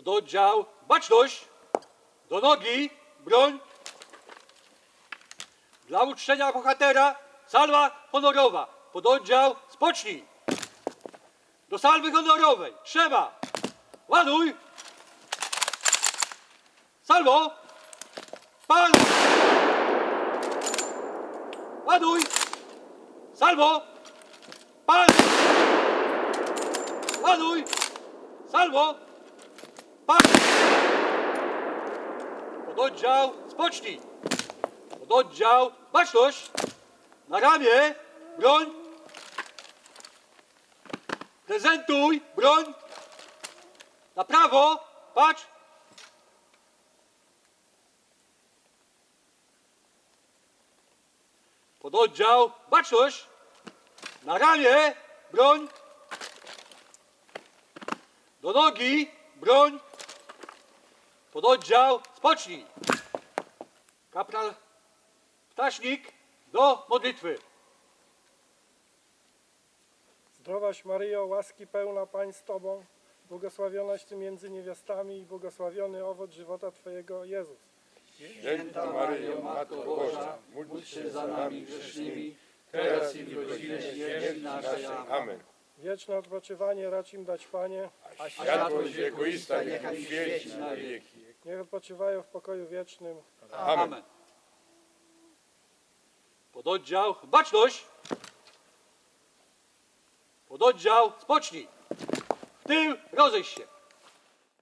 Pododdział baczność. Do nogi, broń. Dla uczczenia bohatera salwa honorowa. Pododdział spocznij. Do salwy honorowej. Trzeba. Ładuj. Salwo. Pal. Ładuj. Salwo. Pal. Ładuj. Salwo. Pal. Pododdział spocznij. Pododdział baczność. Na ramię. Broń. Prezentuj. Broń. Na prawo. Patrz. Pododdział baczność. Na ramię. Broń. Do nogi. Broń. Pododdział spocznij. Kapral Ptasznik do modlitwy. Zdrowaś Maryjo, łaski pełna Pań z Tobą, błogosławionaś Ty między niewiastami i błogosławiony owoc żywota Twojego, Jezus. Święta Maryjo, Matko Boża, módl się za nami grzesznymi, teraz i w godzinę śmierci naszej. Amen. Wieczne odpoczywanie racz im dać, Panie, A światłość wiekuista niech świeci na wieki. niech odpoczywają w pokoju wiecznym. Amen. Pododdział baczność. Pododdział spocznij. W tył rozejść się.